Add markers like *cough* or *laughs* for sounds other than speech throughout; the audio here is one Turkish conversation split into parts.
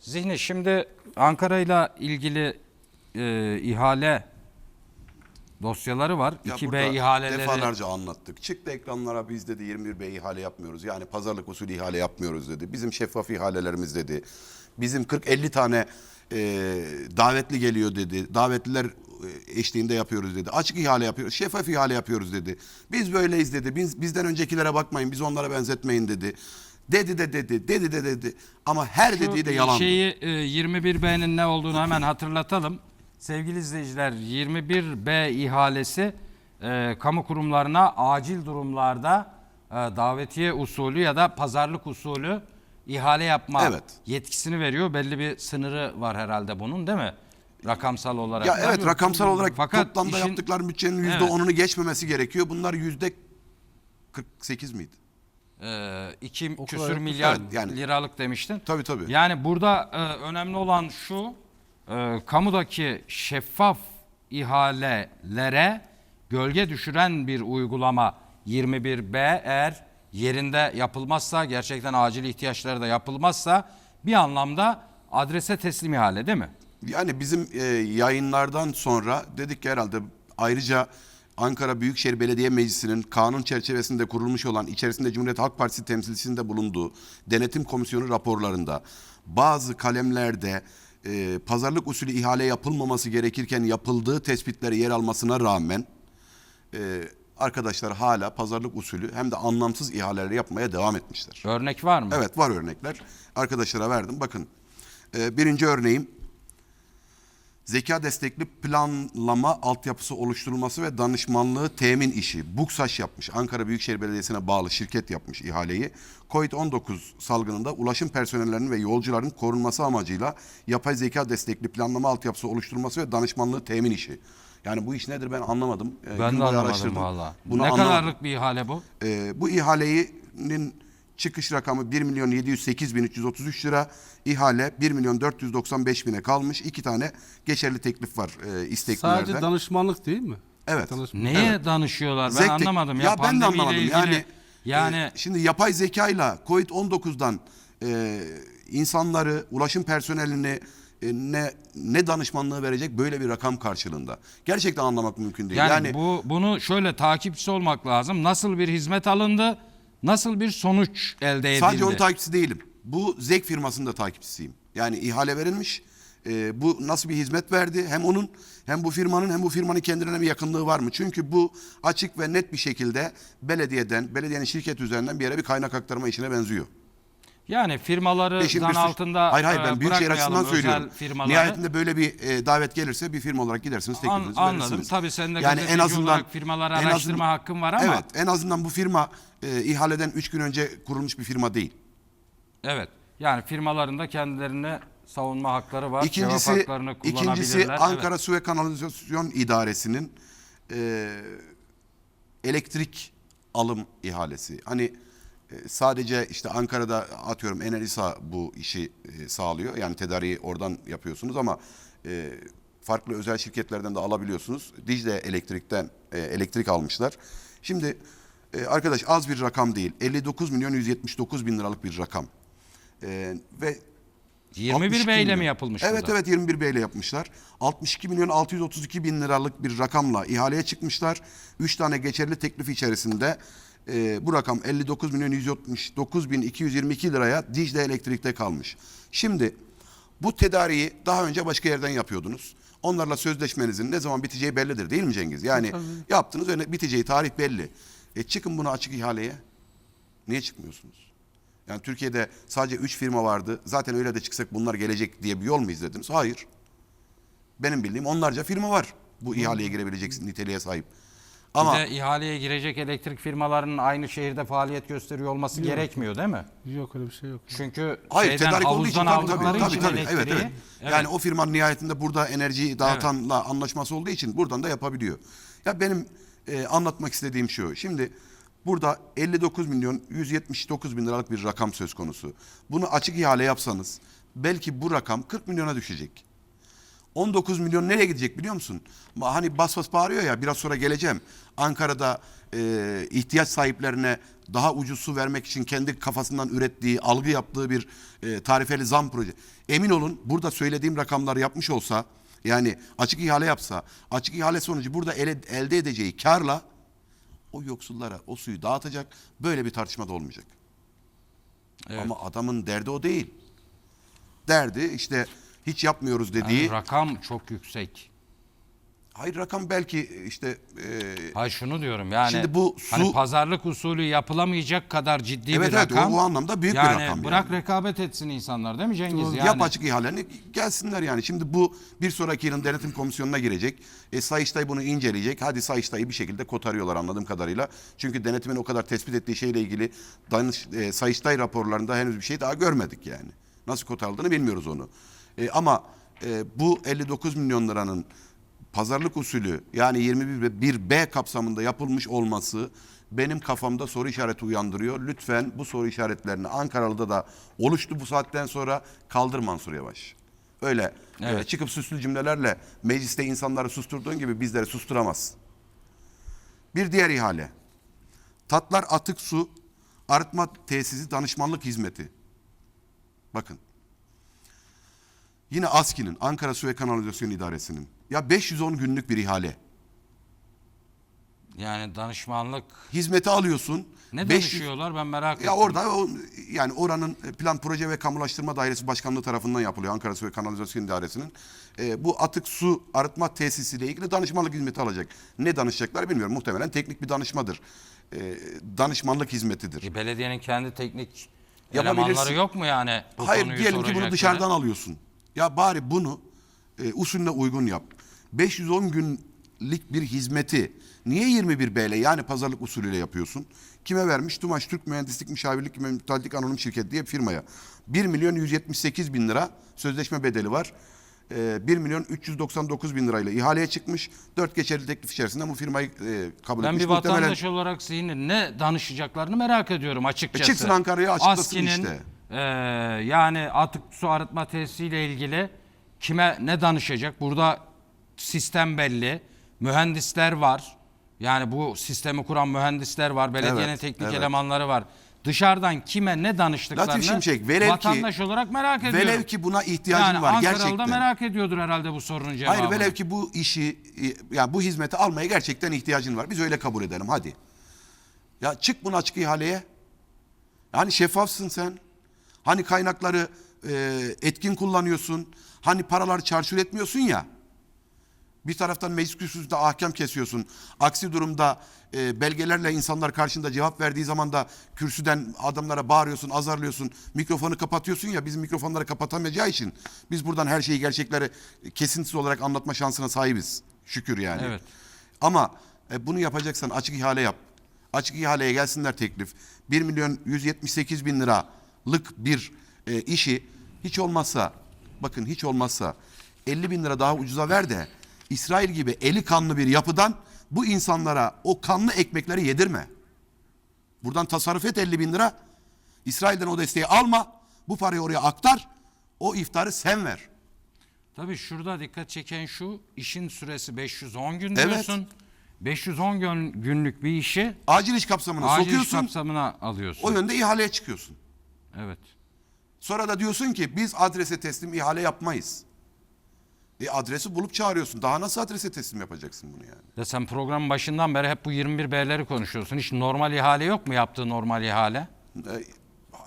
Zihni şimdi Ankara ile ilgili e, ihale dosyaları var. Ya 2B burada ihaleleri. Defalarca anlattık. Çıktı ekranlara biz dedi 21B ihale yapmıyoruz. Yani pazarlık usulü ihale yapmıyoruz dedi. Bizim şeffaf ihalelerimiz dedi. Bizim 40-50 tane e, davetli geliyor dedi. Davetliler e, eşliğinde yapıyoruz dedi. Açık ihale yapıyoruz. Şeffaf ihale yapıyoruz dedi. Biz böyleyiz dedi. Biz, bizden öncekilere bakmayın. Biz onlara benzetmeyin dedi. Dedi de dedi. Dedi de dedi. Ama her Şu dediği de yalandı. Şeyi e, 21B'nin ne olduğunu hemen hatırlatalım. Sevgili izleyiciler 21B ihalesi e, kamu kurumlarına acil durumlarda e, davetiye usulü ya da pazarlık usulü ihale yapma Evet. yetkisini veriyor. Belli bir sınırı var herhalde bunun değil mi? Rakamsal olarak. Ya evet rakamsal olarak Fakat toplamda işin- yaptıkların bütçenin yüzde Evet. onunu geçmemesi gerekiyor. Bunlar yüzde 48 miydi? E, iki O küsür milyar yani- liralık demiştin. Tabii tabii. Yani burada e, önemli olan şu, e, kamudaki şeffaf ihalelere gölge düşüren bir uygulama 21B eğer yerinde yapılmazsa, gerçekten acil ihtiyaçları da yapılmazsa bir anlamda adrese teslim ihale değil mi? Yani bizim e, yayınlardan sonra dedik ki herhalde ayrıca Ankara Büyükşehir Belediye Meclisi'nin kanun çerçevesinde kurulmuş olan içerisinde Cumhuriyet Halk Partisi temsilcisinde bulunduğu denetim komisyonu raporlarında bazı kalemlerde e, pazarlık usulü ihale yapılmaması gerekirken yapıldığı tespitleri yer almasına rağmen e, arkadaşlar hala pazarlık usulü hem de anlamsız ihaleler yapmaya devam etmişler. Örnek var mı? Evet var örnekler. Arkadaşlara verdim. Bakın e, birinci örneğim zeka destekli planlama altyapısı oluşturulması ve danışmanlığı temin işi. BUKSAŞ yapmış. Ankara Büyükşehir Belediyesi'ne bağlı şirket yapmış ihaleyi. Covid-19 salgınında ulaşım personellerinin ve yolcuların korunması amacıyla yapay zeka destekli planlama altyapısı oluşturulması ve danışmanlığı temin işi. Yani bu iş nedir ben anlamadım. E, Ben de anlamadım araştırdım. valla. Ne anlamadım. kadarlık bir ihale bu? Ee, bu ihalenin çıkış rakamı 1 milyon 708 bin 333 lira. İhale 1 milyon 495 bine kalmış. İki tane geçerli teklif var e, isteklilerden. Sadece danışmanlık değil mi? Evet. Danışman. Neye danışıyorlar? Ben Zek tek- anlamadım. Ya, Ya ben de anlamadım. ilgili- Yani yani e, şimdi yapay zekayla Covid-19'dan e, insanları, ulaşım personelini e, ne ne danışmanlığı verecek böyle bir rakam karşılığında. Gerçekten anlamak mümkün değil. Yani, Yani, bu bunu şöyle takipçisi olmak lazım. Nasıl bir hizmet alındı? Nasıl bir sonuç elde edildi? Sadece onun takipçisi değilim. Bu ZEK firmasının da takipçisiyim. Yani ihale verilmiş. Ee, bu nasıl bir hizmet verdi? Hem onun hem bu firmanın hem bu firmanın kendine bir yakınlığı var mı? Çünkü bu açık ve net bir şekilde belediyeden, belediyenin şirket üzerinden bir yere bir kaynak aktarma işine benziyor. Yani firmaları zan bir altında Hayır hayır e, ben Büyükşehir açısından söylüyorum. firmaları. Nihayetinde böyle bir e, davet gelirse bir firma olarak gidersiniz An- teklifinizi anladım. verirsiniz. Tabii senin de yani en azından olarak firmaları en araştırma azından- hakkın var ama- Evet en azından bu firma e, ihaleden 3 gün önce kurulmuş bir firma değil. Evet. Yani firmaların da kendilerini savunma hakları var. İkincisi, haklarını kullanabilirler. ikincisi Evet. Ankara Su ve Kanalizasyon İdaresi'nin e, elektrik alım ihalesi. Hani sadece işte Ankara'da atıyorum Enerisa bu işi e, sağlıyor. Yani tedariği oradan yapıyorsunuz ama e, farklı özel şirketlerden de alabiliyorsunuz. Dicle Elektrik'ten e, elektrik almışlar. Şimdi arkadaş az bir rakam değil. 59 milyon 179 bin liralık bir rakam. Ve 21 62 B ile mi yapılmış Evet burada? evet 21 B ile yapmışlar. 62 milyon 632 bin liralık bir rakamla ihaleye çıkmışlar. 3 tane geçerli teklif içerisinde e, bu rakam 59 milyon 169 bin 222 liraya Dicle Elektrik'te kalmış. Şimdi bu tedariği daha önce başka yerden yapıyordunuz. Onlarla sözleşmenizin ne zaman biteceği bellidir değil mi Cengiz? Yani yaptınız öyle biteceği tarih belli. E çıkın bunu açık ihaleye. Niye çıkmıyorsunuz? Yani Türkiye'de sadece 3 firma vardı. Zaten öyle de çıksak bunlar gelecek diye bir yol mu izlediniz? Hayır. Benim bildiğim onlarca firma var. Bu ihaleye girebilecek niteliğe sahip. Ama Bir de ihaleye girecek elektrik firmalarının aynı şehirde faaliyet gösteriyor olması gerekmiyor değil mi? Yok öyle bir şey yok. Çünkü hayır şeyden, tedarik olduğu için havuzdan tabii tabii, aldıkları tabii, için tabii, evet, elektriği. evet. Yani o firmanın nihayetinde burada enerjiyi dağıtanla anlaşması olduğu için buradan da yapabiliyor. Ya benim e, anlatmak istediğim şu. Şimdi burada 59 milyon 179 bin liralık bir rakam söz konusu. Bunu açık ihale yapsanız belki bu rakam 40 milyona düşecek. 19 milyon nereye gidecek biliyor musun? Hani bas bas bağırıyor ya biraz sonra geleceğim. Ankara'da e, ihtiyaç sahiplerine daha ucuz su vermek için kendi kafasından ürettiği, algı yaptığı bir e, tarifeli zam proje. Emin olun burada söylediğim rakamlar yapmış olsa yani açık ihale yapsa, açık ihale sonucu burada ele- elde edeceği karla o yoksullara o suyu dağıtacak. Böyle bir tartışma da olmayacak. Evet. Ama adamın derdi o değil. Derdi işte hiç yapmıyoruz dediği. Yani rakam çok yüksek. Hayır rakam belki işte e, Hayır şunu diyorum yani. Şimdi bu hani su- pazarlık usulü yapılamayacak kadar ciddi Evet, bir evet, rakam. o anlamda büyük bir yani rakam Bırak yani. rekabet etsin insanlar değil mi Cengiz? Yani, yap açık ihaleni gelsinler yani. Şimdi bu bir sonraki yılın denetim komisyonuna girecek. E, Sayıştay bunu inceleyecek. Hadi Sayıştay'ı bir şekilde kotarıyorlar anladığım kadarıyla. Çünkü denetimin o kadar tespit ettiği şeyle ilgili danış, e, Sayıştay raporlarında henüz bir şey daha görmedik yani. Nasıl kotarıldığını bilmiyoruz onu. E, ama e, bu 59 milyon liranın pazarlık usulü yani 21 B kapsamında yapılmış olması benim kafamda soru işareti uyandırıyor. Lütfen bu soru işaretlerini Ankaralı'da da oluştu bu saatten sonra kaldır Mansur Yavaş. Öyle Evet. e, çıkıp süslü cümlelerle mecliste insanları susturduğun gibi bizleri susturamaz. Bir diğer ihale. Tatlar Atık Su Arıtma Tesisi Danışmanlık Hizmeti. Bakın. Yine ASKİ'nin, Ankara Su ve Kanalizasyon İdaresi'nin. Ya 510 günlük bir ihale. yani danışmanlık Hizmeti alıyorsun. ne 500 danışıyorlar ben merak ettim. Ya orada o, yani oranın Plan Proje ve Kamulaştırma Dairesi Başkanlığı tarafından yapılıyor Ankara Su ve Kanalizasyon İdaresi'nin. Ee, bu atık su arıtma tesisiyle ilgili danışmanlık hizmeti alacak. Ne danışacaklar bilmiyorum. Muhtemelen teknik bir danışmadır. Ee, danışmanlık hizmetidir. E, belediyenin kendi teknik elemanları yok mu yani? Bu Hayır diyelim ki bunu dışarıdan alıyorsun. Ya bari bunu e, usulüne uygun yap. 510 günlük bir hizmeti niye 21 BL yani pazarlık usulüyle yapıyorsun? Kime vermiş? Tumaş Türk Mühendislik Müşavirlik ve Müteahhitlik Anonim Şirketi diye firmaya. 1 milyon 178 bin lira sözleşme bedeli var. E, 1 milyon 399 bin lirayla ihaleye çıkmış. 4 geçerli teklif içerisinde bu firmayı e, kabul Ben etmiş. bir vatandaş olarak senin ne danışacaklarını merak ediyorum açıkçası. E, çıksın Ankara'ya açıklasın ASKİ'nin, işte. E, yani atık su arıtma tesisiyle ilgili kime ne danışacak? Burada sistem belli. Mühendisler var. Yani bu sistemi kuran mühendisler var. Belediyenin Evet, teknik evet. elemanları var. Dışarıdan kime ne danıştıklarını Latif Şimşek, velev ki- vatandaş olarak merak ediyorum. Velev ki buna ihtiyacın yani var Ankaralı gerçekten. da merak ediyordur herhalde bu sorunun cevabını. Hayır velev ki bu işi e, yani bu hizmeti almaya gerçekten ihtiyacın var. Biz öyle kabul edelim hadi. Ya çık bunu açık ihaleye. Yani şeffafsın sen. Hani kaynakları e, etkin kullanıyorsun. Hani paraları çarçur etmiyorsun ya. Bir taraftan meclis kürsüsünde ahkam kesiyorsun. Aksi durumda e, belgelerle insanlar karşında cevap verdiği zaman da kürsüden adamlara bağırıyorsun, azarlıyorsun. Mikrofonu kapatıyorsun ya bizim mikrofonları kapatamayacağı için biz buradan her şeyi gerçekleri kesintisiz olarak anlatma şansına sahibiz. Şükür yani. Evet. Ama e, bunu yapacaksan açık ihale yap. Açık ihaleye gelsinler teklif. 1 milyon 178 bin liralık bir e, işi hiç olmazsa bakın hiç olmazsa 50 bin lira daha ucuza ver de İsrail gibi eli kanlı bir yapıdan bu insanlara o kanlı ekmekleri yedirme. Buradan tasarruf et 50 bin lira. İsrail'den o desteği alma. Bu parayı oraya aktar. O iftarı sen ver. Tabii şurada dikkat çeken şu işin süresi 510 gün Evet. diyorsun. 510 gün, günlük bir işi Acil iş kapsamına acil iş sokuyorsun. kapsamına alıyorsun. O yönde ihaleye çıkıyorsun. Evet. Sonra da diyorsun ki biz adrese teslim ihale yapmayız. E adresi bulup çağırıyorsun. Daha nasıl adrese teslim yapacaksın bunu yani? Ya sen programın başından beri hep bu 21 B'leri konuşuyorsun. Hiç normal ihale yok mu yaptığı normal ihale? E,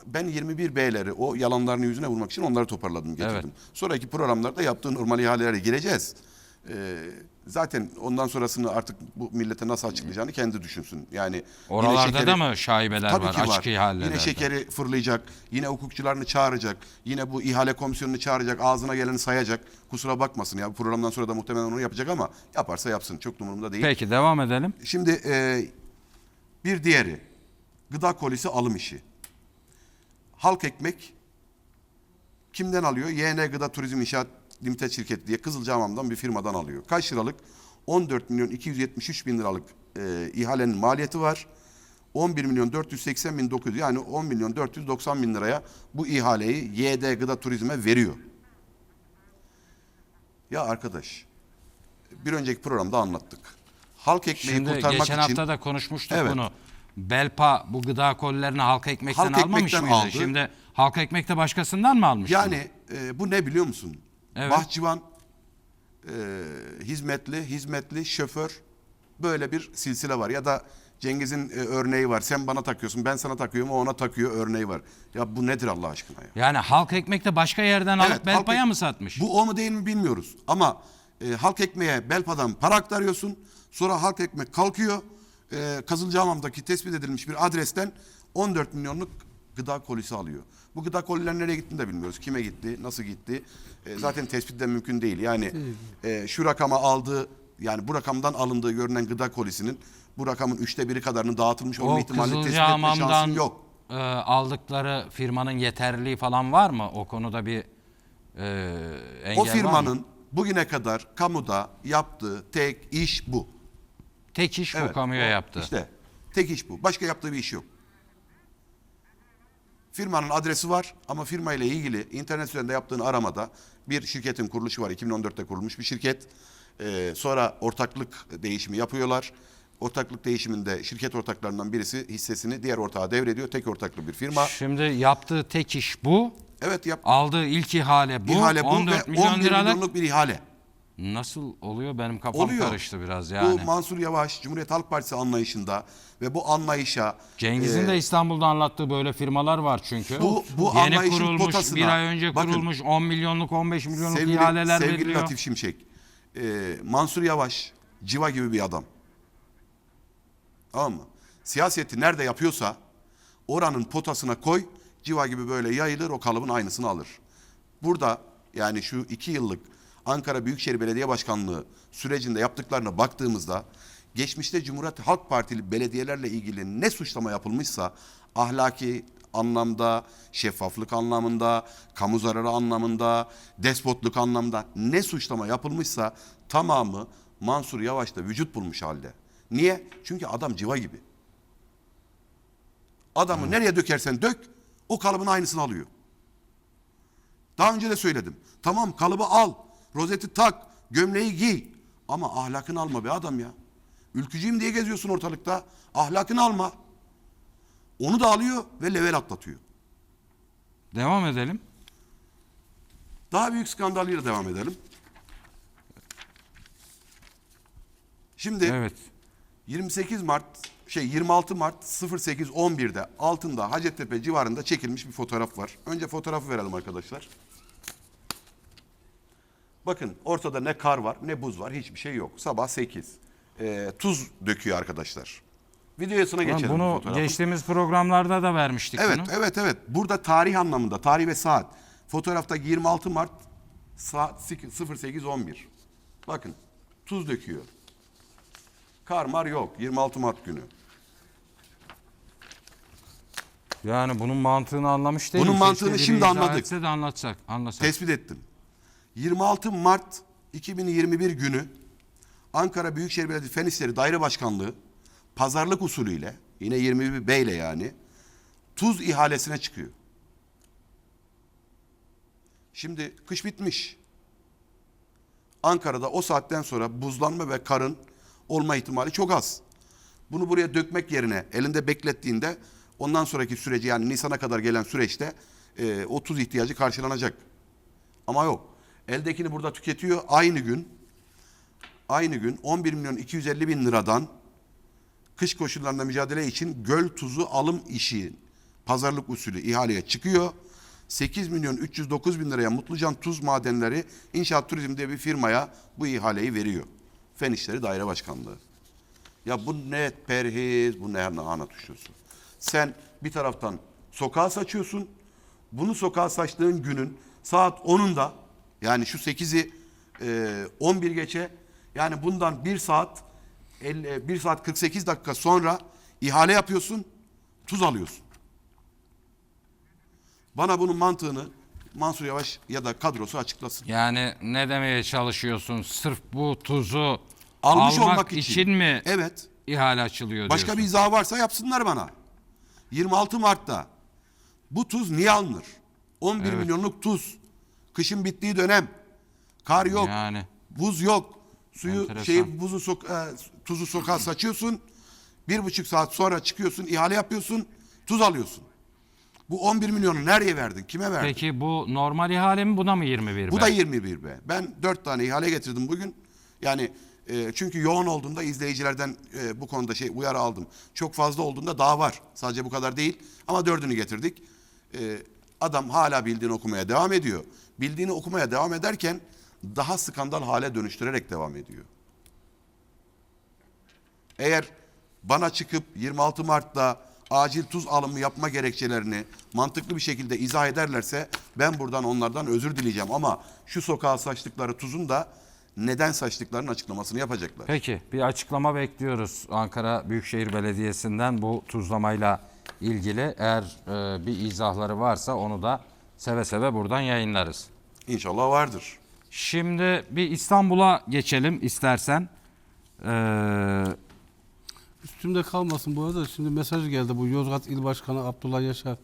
Ben 21 B'leri o yalanlarını yüzüne vurmak için onları toparladım getirdim. Evet. Sonraki programlarda yaptığı normal ihalelere gireceğiz. E, zaten ondan sonrasını artık bu millete nasıl açıklayacağını kendi düşünsün. Yani Oralarda şekeri- da mı şaibeler Tabii var ki açık var. ihalelerde? Yine şekeri fırlayacak, yine hukukçularını çağıracak, yine bu ihale komisyonunu çağıracak, ağzına geleni sayacak. Kusura bakmasın ya programdan sonra da muhtemelen onu yapacak ama yaparsa yapsın. Çok da umurumda değil. Peki devam edelim. Şimdi e, bir diğeri gıda kolisi alım işi. Halk ekmek kimden alıyor? YN Gıda Turizm İnşaat Limited Şirketi diye Kızılcahamam'dan bir firmadan alıyor. Kaç liralık? 14 milyon 273 bin liralık e, ihalenin maliyeti var. 11 milyon 480 bin 900 yani 10 milyon 490 bin liraya bu ihaleyi YD Gıda Turizm'e veriyor. Ya arkadaş bir önceki programda anlattık. Halk ekmeği Şimdi kurtarmak geçen için hafta da konuşmuştuk Evet. bunu. Belpa bu gıda kolilerini halk ekmekten Halk almamış ekmekten mıydı? aldı. Şimdi halk ekmekte başkasından mı almış? yani e, bu ne biliyor musun? Evet. Bahçıvan e, hizmetli, hizmetli, şoför böyle bir silsile var. Ya da Cengiz'in e, örneği var. Sen bana takıyorsun, ben sana takıyorum, o ona takıyor örneği var. Ya bu nedir Allah aşkına ya? Yani halk ekmekte başka yerden alıp halk Belpa'ya ek- mı satmış? Bu o mu değil mi bilmiyoruz. Ama e, halk ekmeğe Belpa'dan para aktarıyorsun. Sonra halk ekmek kalkıyor. E, Kızılcahamam'daki tespit edilmiş bir adresten 14 milyonluk gıda kolisi alıyor. Bu gıda koliler nereye gittiğini de bilmiyoruz. Kime gitti, nasıl gitti. E, zaten tespit de mümkün değil. Yani e, şu rakama aldığı yani bu rakamdan alındığı görünen gıda kolisinin bu rakamın üçte biri kadarının dağıtılmış olma o ihtimalini tespit etme şansın yok. e, aldıkları firmanın yeterliliği falan var mı? O konuda bir e, engel O var mı? firmanın bugüne kadar kamuda yaptığı tek iş bu. tek iş bu kamuya yaptı. İşte tek iş bu. Başka yaptığı bir iş yok. Firmanın adresi var ama firma ile ilgili internet üzerinde yaptığın aramada bir şirketin kuruluşu var. 2014'te kurulmuş bir şirket. Ee, sonra ortaklık değişimi yapıyorlar. Ortaklık değişiminde şirket ortaklarından birisi hissesini diğer ortağa devrediyor. Tek ortaklı bir firma. Şimdi yaptığı tek iş bu. Evet yap. Aldığı ilk ihale bu. ihale bu 14 ve milyon 11 liralık. milyonluk bir ihale. Nasıl oluyor? Benim kafam Oluyor. karıştı biraz yani. Bu Mansur Yavaş Cumhuriyet Halk Partisi anlayışında ve bu anlayışa Cengiz'in e, de İstanbul'da anlattığı böyle firmalar var çünkü. Bu- bu Yeni anlayışın kurulmuş, potasına- bir ay önce Bakın, kurulmuş 10 milyonluk 15 milyonluk ihaleler sevgili veriliyor. Latif Şimşek, e, Mansur Yavaş civa gibi bir adam. Tamam mı? Siyaseti nerede yapıyorsa oranın potasına koy, civa gibi böyle yayılır o kalıbın aynısını alır. Burada yani şu iki yıllık Ankara Büyükşehir Belediye Başkanlığı sürecinde yaptıklarına baktığımızda geçmişte Cumhuriyet Halk Partili belediyelerle ilgili ne suçlama yapılmışsa ahlaki anlamda, şeffaflık anlamında, kamu zararı anlamında, despotluk anlamda ne suçlama yapılmışsa tamamı Mansur Yavaş'ta vücut bulmuş halde. Niye? Çünkü adam civa gibi. Adamı nereye dökersen dök, o kalıbın aynısını alıyor. Daha önce de söyledim. Tamam kalıbı al, rozeti tak, gömleği giy. Ama ahlakını alma be adam ya. Ülkücüyüm diye geziyorsun ortalıkta. Ahlakını alma. Onu da alıyor ve level atlatıyor. Devam edelim. Daha büyük skandalıyla devam edelim. Şimdi Evet. 28 Mart şey 26 Mart 08.11'de altında Hacettepe civarında çekilmiş bir fotoğraf var. Önce fotoğrafı verelim arkadaşlar. Bakın ortada ne kar var ne buz var hiçbir şey yok. Sabah 8. Ee, tuz döküyor arkadaşlar. Videosuna geçelim bu bunu fotoğrafın. geçtiğimiz programlarda da vermiştik Evet, bunu. evet, evet. Burada tarih anlamında, tarih ve saat. Fotoğrafta 26 Mart saat 08.11. Bakın, tuz döküyor. Kar mar yok, 26 Mart günü. Yani bunun mantığını anlamış değilim. Bunun Keşke mantığını biri şimdi izah anladık. etse de anlatsak. anlasak. Tespit ettim. 26 Mart 2021 günü Ankara Büyükşehir Belediyesi Fen İşleri Daire Başkanlığı pazarlık usulüyle yine 21 B ile yani tuz ihalesine çıkıyor. Şimdi kış bitmiş. Ankara'da o saatten sonra buzlanma ve karın olma ihtimali çok az. Bunu buraya dökmek yerine elinde beklettiğinde ondan sonraki süreci yani Nisan'a kadar gelen süreçte e, o tuz ihtiyacı karşılanacak. Ama yok. Eldekini burada tüketiyor. Aynı gün aynı gün 11 milyon 250 bin liradan kış koşullarında mücadele için göl tuzu alım işi pazarlık usulü ihaleye çıkıyor. 8 milyon 309 bin liraya Mutlucan Tuz Madenleri İnşaat Turizm diye bir firmaya bu ihaleyi veriyor. Fen İşleri Daire Başkanlığı. Ya bu ne perhiz, bu ne ana düşüyorsun. Sen bir taraftan sokağa saçıyorsun. Bunu sokağa saçtığın günün saat 10'unda yani şu 8'i e, 11 geçe yani bundan 1 saat 50, 1 saat 48 dakika sonra ihale yapıyorsun, tuz alıyorsun. Bana bunun mantığını Mansur Yavaş ya da kadrosu açıklasın. Yani ne demeye çalışıyorsun? Sırf bu tuzu Almış almak olmak için. için mi Evet. ihale açılıyor Başka diyorsun? bir izahı varsa yapsınlar bana. 26 Mart'ta bu tuz niye alınır? 11 Evet. milyonluk tuz. Kışın bittiği dönem. Kar yok. Yani Buz yok. Suyu Enteresan. şeyi buzu sok, e, tuzu sokağa saçıyorsun. Bir buçuk saat sonra çıkıyorsun, ihale yapıyorsun, tuz alıyorsun. Bu 11 milyonu nereye verdin? Kime verdin? peki bu normal ihale mi buna mı 21 Bu be? da 21 be. Ben 4 tane ihale getirdim bugün. Yani e, çünkü yoğun olduğunda izleyicilerden e, bu konuda şey uyarı aldım. Çok fazla olduğunda daha var. Sadece bu kadar değil. Ama dördünü getirdik. E, adam hala bildiğini okumaya devam ediyor. Bildiğini okumaya devam ederken daha skandal hale dönüştürerek devam ediyor. Eğer bana çıkıp 26 Mart'ta acil tuz alımı yapma gerekçelerini mantıklı bir şekilde izah ederlerse ben buradan onlardan özür dileyeceğim ama şu sokağa saçtıkları tuzun da neden saçtıklarının açıklamasını yapacaklar. Peki bir açıklama bekliyoruz Ankara Büyükşehir Belediyesi'nden bu tuzlamayla ilgili. Eğer e, bir izahları varsa onu da seve seve buradan yayınlarız. İnşallah vardır. Şimdi bir İstanbul'a geçelim istersen. Ee, Üstümde kalmasın bu arada. Şimdi mesaj geldi. Bu Yozgat İl Başkanı Abdullah Yaşar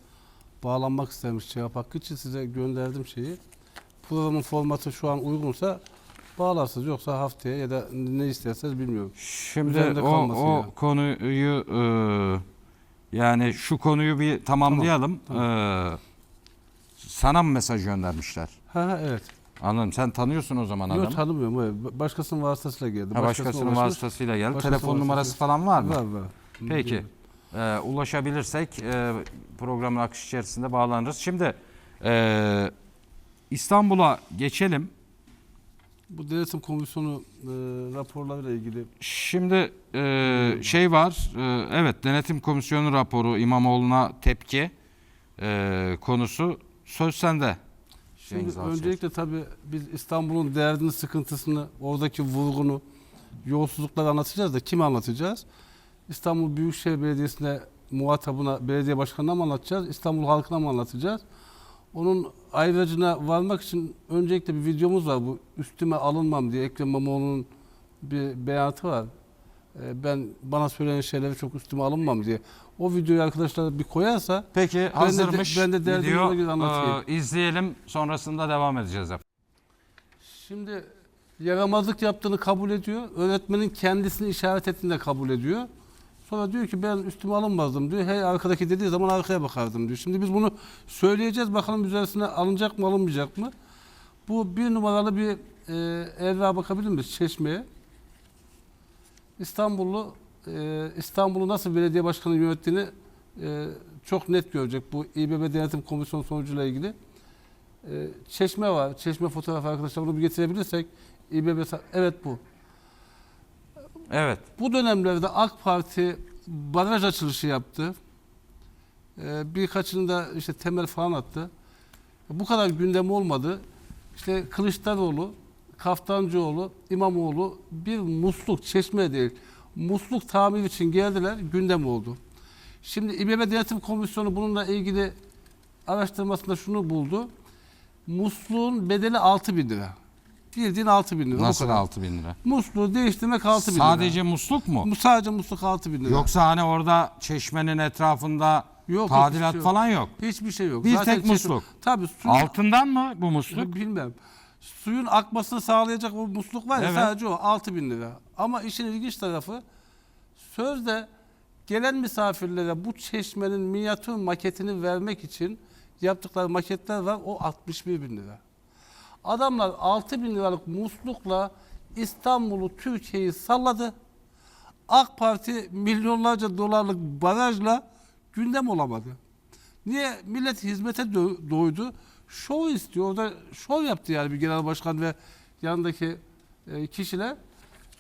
bağlanmak istemiş cevap hakkı için size gönderdim şeyi. Programın formatı şu an uygunsa bağlarsınız. Yoksa haftaya ya da ne isterseniz bilmiyorum. Şimdi Üzerinde o, kalmasın o ya. konuyu e, yani şu konuyu bir tamamlayalım. Ee, sana mı mesaj göndermişler? Ha evet. Anladım. Sen tanıyorsun o zaman adamı. Yok tanımıyorum. Başkasının vasıtasıyla geldi. Ha, başkasının ulaşmış. vasıtasıyla geldi. Başkasının Telefon numarası vasıtasıyla- falan var mı? Var var. Peki. Ee, ulaşabilirsek e, programın akış içerisinde bağlanırız. Şimdi e, İstanbul'a geçelim. Bu denetim komisyonu e, raporlarıyla ilgili Şimdi e, şey var. e, evet denetim komisyonu raporu İmamoğlu'na tepki e, konusu söz sende. Şimdi Cengiz öncelikle tabii biz İstanbul'un derdini, sıkıntısını, oradaki vurgunu, yolsuzlukları anlatacağız da kim anlatacağız? İstanbul Büyükşehir Belediyesi'ne muhatabına, belediye başkanına mı anlatacağız? İstanbul halkına mı anlatacağız? Onun ayrıcına varmak için öncelikle bir videomuz var. Bu üstüme alınmam diye Ekrem İmamoğlu'nun bir beyanatı var. Ee, Ben bana söylenen şeyleri çok üstüme alınmam diye. O videoyu arkadaşlar bir koyarsa Peki hazırmış ben de derdimi video ona göre anlatayım. e, izleyelim sonrasında devam edeceğiz. efendim. Şimdi yaramazlık yaptığını kabul ediyor. Öğretmenin kendisini işaret ettiğini de kabul ediyor. Sonra diyor ki ben üstüme alınmazdım diyor. Hey arkadaki dediği zaman arkaya bakardım diyor. Şimdi biz bunu söyleyeceğiz bakalım üzerine alınacak mı alınmayacak mı? Bu bir numaralı bir e, evrağa bakabilir miyiz Çeşme'ye? İstanbullu e, İstanbul'u nasıl belediye başkanı yönettiğini e, çok net görecek bu İBB Denetim Komisyonu sonucuyla ilgili. E, çeşme var. Çeşme fotoğrafı arkadaşlar bunu bir getirebilirsek İBB evet bu. Evet. Bu dönemlerde AK Parti baraj açılışı yaptı. Ee, birkaçını da işte temel falan attı. Bu kadar gündem olmadı. İşte Kılıçdaroğlu, Kaftancıoğlu, İmamoğlu bir musluk, çeşme değil, musluk tamir için geldiler, gündem oldu. Şimdi İBB Denetim Komisyonu bununla ilgili araştırmasında şunu buldu. Musluğun bedeli 6 bin lira. Bildiğin 6 bin lira. Nasıl kadar. 6 bin lira? Musluğu değiştirmek 6 bin lira. Sadece musluk mu? Bu sadece musluk 6 bin lira. Yoksa hani orada çeşmenin etrafında Yok, tadilat şey yok. falan yok. Hiçbir şey yok. Bir Zaten tek çeşme- musluk. Tabii suyun, Altından mı bu musluk? bilmem. Suyun akmasını sağlayacak o musluk var ya Evet. sadece o 6 bin lira. Ama işin ilginç tarafı sözde gelen misafirlere bu çeşmenin minyatür maketini vermek için yaptıkları maketler var o 61 bin lira. Adamlar 6 bin liralık muslukla İstanbul'u Türkiye'yi salladı. AK Parti milyonlarca dolarlık barajla gündem olamadı. Niye? Millet hizmete doydu. Şov istiyor. Orada şov yaptı yani bir genel başkan ve yanındaki e, kişiler.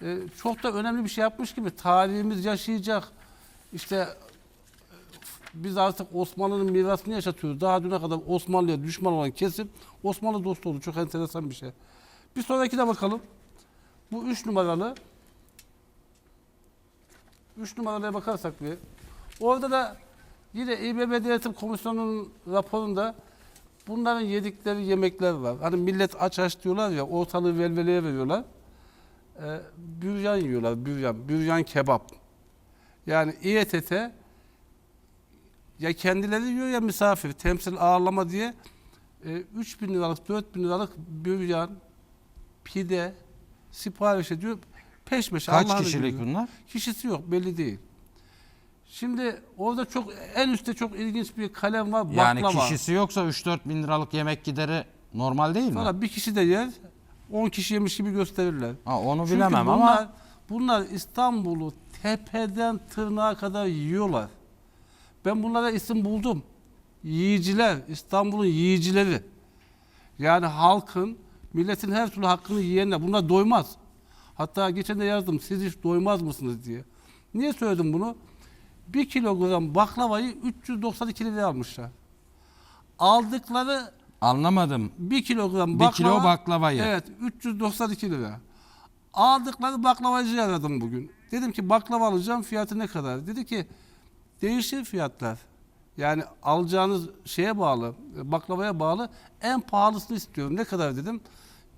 E, çok da önemli bir şey yapmış gibi. Tarihimiz yaşayacak. İşte e, biz artık Osmanlı'nın mirasını yaşatıyoruz. Daha düne kadar Osmanlı'ya düşman olan kesim Osmanlı dostu oldu. Çok enteresan bir şey. Bir sonrakine bakalım. Bu üç numaralı. Üç numaralıya bakarsak bir. Orada da yine İBB Denetim Komisyonu'nun raporunda bunların yedikleri yemekler var. Hani millet aç aç diyorlar ya ortalığı velveleye veriyorlar. Ee, büryan yiyorlar, büryan. Büryan kebap. Yani İETT ya kendileri yiyor ya misafir. Temsil ağırlama diye e, 3 bin liralık, 4 bin liralık büryan, pide sipariş ediyor. Peş peşe Kaç kişilik izniyle. bunlar? Kişisi yok belli değil. Şimdi orada çok en üstte çok ilginç bir kalem var. Yani baklava. kişisi yoksa 3-4 bin liralık yemek gideri normal değil mi? Sonra bir kişi de yer 10 kişi yemiş gibi gösterirler. Ha, onu Çünkü bilemem bunlar, ama bunlar İstanbul'u tepeden tırnağa kadar yiyorlar. Ben bunlara isim buldum. Yiyiciler, İstanbul'un yiyicileri. Yani halkın, milletin her türlü hakkını yiyenler. Bunlar doymaz. Hatta geçen de yazdım siz hiç doymaz mısınız diye. Niye söyledim bunu? Bir kilogram baklavayı 392 liraya almışlar. Aldıkları anlamadım. 1 kilogram Bir baklava. kilo baklavayı. Evet 392 lira. Aldıkları baklavacıyı aradım bugün. Dedim ki baklava alacağım fiyatı ne kadar? Dedi ki değişir fiyatlar. Yani alacağınız şeye bağlı, baklavaya bağlı en pahalısını istiyorum. Ne kadar dedim.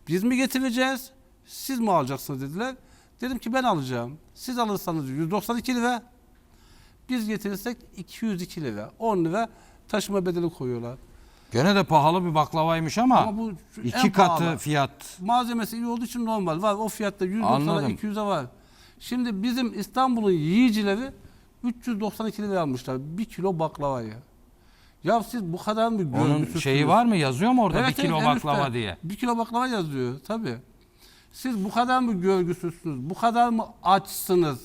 Biz mi getireceğiz? Siz mi alacaksınız dediler. Dedim ki ben alacağım. Siz alırsanız 192 lira. Biz getirirsek 202 lira. 10 lira taşıma bedeli koyuyorlar. Gene de pahalı bir baklavaymış ama, Ama bu şu iki katı pahalı. fiyat. Malzemesi iyi olduğu için normal. Var o fiyatta 190'a Anladım. 200'e var. Şimdi bizim İstanbul'un yiyicileri 392 liraya almışlar. Bir kilo baklavayı. Ya siz bu kadar mı Onun görgüsüzsünüz? şeyi var mı? Yazıyor mu orada Evet, bir kilo evet, en baklava üstte. diye? Bir kilo baklava yazıyor tabii. Siz bu kadar mı görgüsüzsünüz? Bu kadar mı açsınız?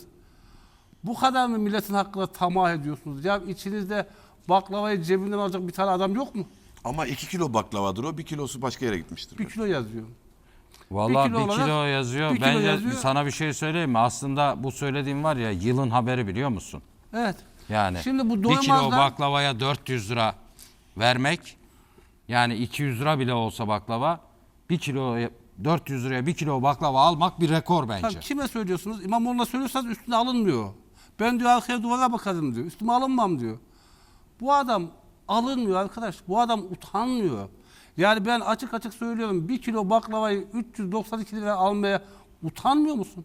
Bu kadar mı milletin hakkında tamah ediyorsunuz? Ya içinizde baklavayı cebinden alacak bir tane adam yok mu? Ama 2 kilo baklavadır o. 1 kilosu başka yere gitmiştir. Bir kilo yazıyor. Vallahi kilo bir olarak- kilo yazıyor. bir kilo Bence yazıyor. sana bir şey söyleyeyim mi? Aslında bu söylediğim var ya yılın haberi biliyor musun? Evet. Yani Şimdi bu bir kilo doymazlar- baklavaya 400 lira vermek yani 200 lira bile olsa baklava bir kilo 400 liraya bir kilo baklava almak bir rekor bence. Tabii kime söylüyorsunuz? İmamoğlu'na söylüyorsanız üstüne alınmıyor. Ben diyor arkaya duvara bakarım diyor. Üstüme alınmam diyor. Bu adam alınmıyor arkadaş. Bu adam utanmıyor. Yani ben açık açık söylüyorum. Bir kilo baklavayı 392 lira almaya utanmıyor musun?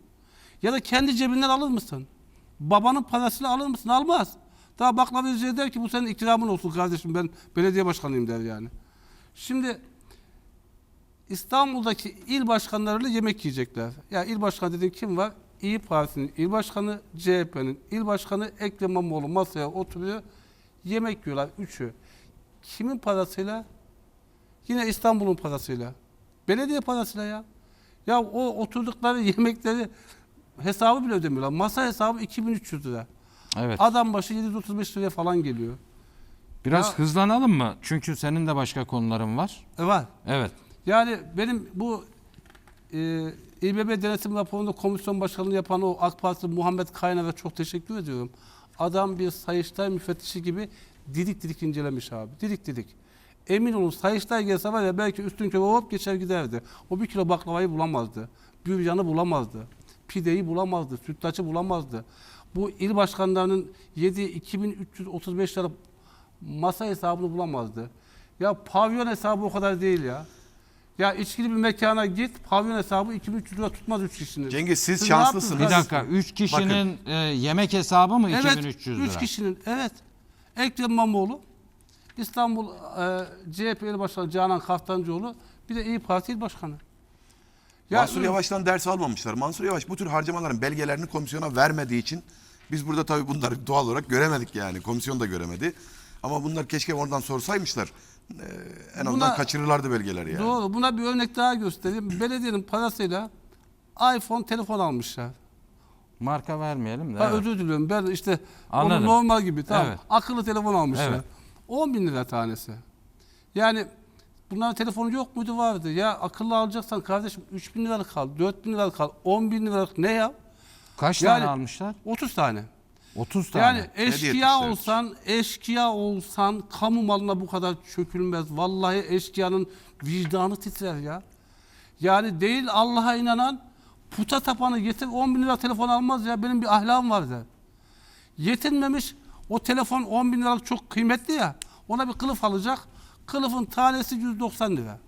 Ya da kendi cebinden alır mısın? Babanın parasıyla alır mısın? Almaz. Daha baklava yüzüğü der ki bu senin ikramın olsun kardeşim ben belediye başkanıyım der yani. Şimdi İstanbul'daki il başkanlarıyla yemek yiyecekler. Ya il başkanı dediğin kim var? İyi Parti'nin il başkanı, CHP'nin il başkanı Ekrem İmamoğlu masaya oturuyor. Yemek yiyorlar üçü. Kimin parasıyla? Yine İstanbul'un parasıyla. Belediye parasıyla ya. Ya o oturdukları *laughs* yemekleri hesabı bile ödemiyorlar. Masa hesabı 2300 lira. Evet. Adam başı 735 liraya falan geliyor. Biraz Ya- hızlanalım mı? Çünkü senin de başka konuların var. E var. Evet. Yani benim bu e, İBB denetim raporunda komisyon başkanlığı yapan o AK Parti Muhammed Kaynar'a çok teşekkür ediyorum. Adam bir Sayıştay müfettişi gibi didik didik incelemiş abi. Didik didik. Emin olun Sayıştay gelse var ya belki üstün körü hop geçer giderdi. O bir kilo baklavayı bulamazdı. Büryanı bulamazdı. Pideyi bulamazdı. Sütlaçı bulamazdı. Bu il başkanlarının yediği 2335 lira masa hesabını bulamazdı. Ya pavyon hesabı o kadar değil ya. Ya içkili bir mekana git, pavyon hesabı 2300 lira tutmaz 3 kişinin. Cengiz, siz ne şanslısınız. Bir dakika. 3 kişinin e, yemek hesabı mı Evet, 2300 lira? 3 kişinin, evet. Ekrem İmamoğlu, İstanbul e, CHP İl Başkanı Canan Kaftancıoğlu, bir de İyi Parti İl Başkanı. Ya, Mansur Yavaş'tan ders almamışlar. Mansur Yavaş bu tür harcamaların belgelerini komisyona vermediği için biz burada tabii bunları doğal olarak göremedik yani. Komisyon da göremedi. Ama bunlar keşke oradan sorsaymışlar. Ee, en azından Buna- kaçırırlardı belgeleri yani. Doğru. Buna bir örnek daha göstereyim. Belediyenin parasıyla iPhone telefon almışlar. Marka vermeyelim de. Ha, evet. özür diliyorum. Ben işte Anladım. onu normal gibi tamam. Evet. Akıllı telefon almışlar. Evet. 10 bin lira tanesi. Yani bunların telefonu yok muydu vardı. Ya akıllı alacaksan kardeşim 3 bin liralık al, 4 bin liralık al, 10 bin liralık ne ya? Kaç Yani- tane almışlar? 30 tane. 30 tane. Yani eşkıya olsan, eşkıya olsan kamu malına bu kadar çökülmez. Vallahi eşkıyanın vicdanı titrer ya. Yani değil Allah'a inanan puta tapanı getir 10 bin lira telefon almaz ya benim bir ahlakım var der. Yetinmemiş o telefon 10 bin liralık çok kıymetli ya ona bir kılıf alacak. Kılıfın tanesi 190 lira.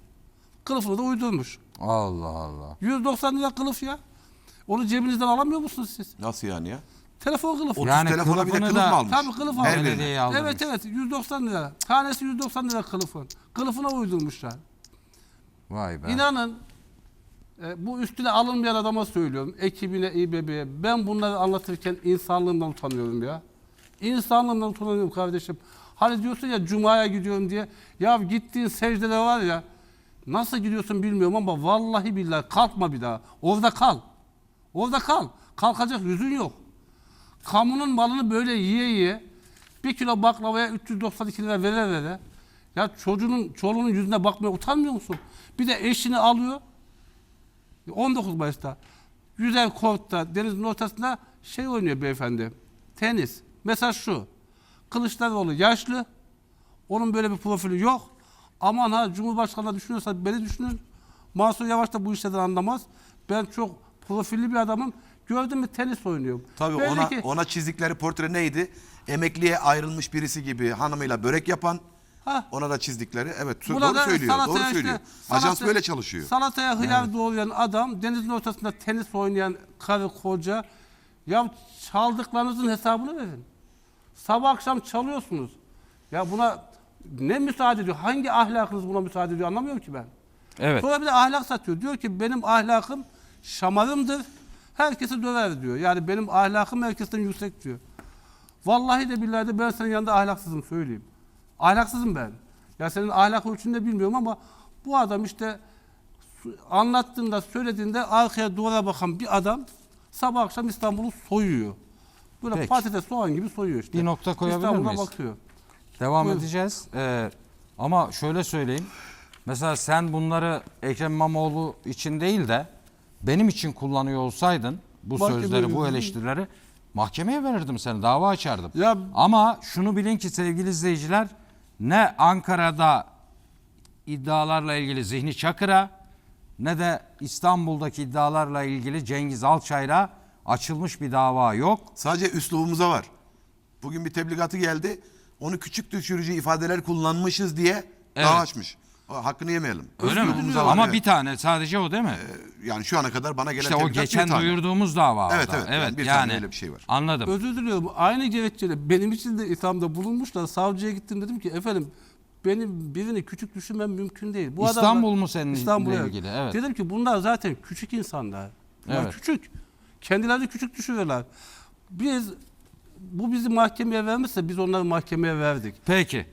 Kılıfını da uydurmuş. Allah Allah. 190 lira kılıf ya. Onu cebinizden alamıyor musunuz siz? Nasıl yani ya? Telefon kılıfı. 30 Yani telefona bir de kılıfını kılıf da- mı almış? Tabii kılıf Her almış. birine. Belediyeye. Evet evet 190 lira. Tanesi 190 lira kılıfın. Kılıfına uydurmuşlar. Vay be. İnanın E, bu üstüne alınmayan adama söylüyorum. Ekibine, İBB'ye. Ben bunları anlatırken insanlığımdan utanıyorum ya. İnsanlığımdan utanıyorum kardeşim. Hani diyorsun ya Cuma'ya gidiyorum diye. Ya gittiğin secdede var ya. Nasıl gidiyorsun bilmiyorum ama vallahi billahi kalkma bir daha. Orada kal. Orada kal. Kalkacak yüzün yok. Kamunun malını böyle yiye yiye bir kilo baklavaya 392 lira vere vere ya çocuğunun çoluğunun yüzüne bakmaya utanmıyor musun? Bir de eşini alıyor 19 Mayıs'ta güzel kortta denizin ortasında şey oynuyor beyefendi. Tenis. Mesaj şu. Kılıçdaroğlu yaşlı. Onun böyle bir profili yok. Aman ha Cumhurbaşkanı'na düşünüyorsa beni düşünün. Mansur Yavaş da bu işlerden anlamaz. Ben çok profilli bir adamım. Gördün mü tenis oynuyorum. Tabii Belli ona ki- ona çizdikleri portre neydi? Emekliye ayrılmış birisi gibi hanımıyla börek yapan. Ha. Ona da çizdikleri. Evet Buna doğru da söylüyor. salataya Doğru işte- söylüyor. salata- Ajans böyle çalışıyor. Salataya hıyar doğrayan adam, denizin ortasında tenis oynayan karı koca. Ya çaldıklarınızın hesabını verin. Sabah akşam çalıyorsunuz. Ya buna ne müsaade ediyor? Hangi ahlakınız buna müsaade ediyor anlamıyorum ki ben. Evet. Sonra bir de ahlak satıyor. Diyor ki benim ahlakım şamarımdır. Herkesi döver diyor. Yani benim ahlakım herkesten yüksek diyor. Vallahi de billahi de ben senin yanında ahlaksızım söyleyeyim. Ahlaksızım ben. Ya senin ahlak ölçünü de bilmiyorum ama bu adam işte anlattığında söylediğinde arkaya duvara bakan bir adam sabah akşam İstanbul'u soyuyor. Böyle Peki. patates soğan gibi soyuyor işte. Bir nokta koyabilir İstanbul'a miyiz? bakıyor. Devam Buyurun. edeceğiz. Ee, ama şöyle söyleyeyim. Mesela sen bunları Ekrem İmamoğlu için değil de benim için kullanıyor olsaydın bu Mahkemeye sözleri, bu verirdin. eleştirileri mahkemeye verirdim seni, dava açardım. Ya- Ama şunu bilin ki sevgili izleyiciler ne Ankara'da iddialarla ilgili Zihni Çakır'a ne de İstanbul'daki iddialarla ilgili Cengiz Alçay'la açılmış bir dava yok. Sadece üslubumuza var. Bugün bir tebligatı geldi. Onu küçük düşürücü ifadeler kullanmışız diye Evet. dava açmış. O, hakkını yemeyelim. Öyle mi? Ama evet. bir tane sadece o değil mi? yani şu ana kadar bana gelen İşte o geçen duyurduğumuz dava. Evet, orada. evet, yani bir tane öyle bir şey var. Anladım. Özür diliyorum. Aynı gerekçeyle benim için de ithamda bulunmuşlar. Savcıya gittim dedim ki efendim benim birini küçük düşünmem mümkün değil. Bu İstanbul adamlar- mu seninle İstanbul'a- ilgili? Evet. Dedim ki bunlar zaten küçük insanlar. Bunlar Evet. küçük. Kendilerini küçük düşürüyorlar. Biz bu bizi mahkemeye vermişse biz onları mahkemeye verdik. Peki.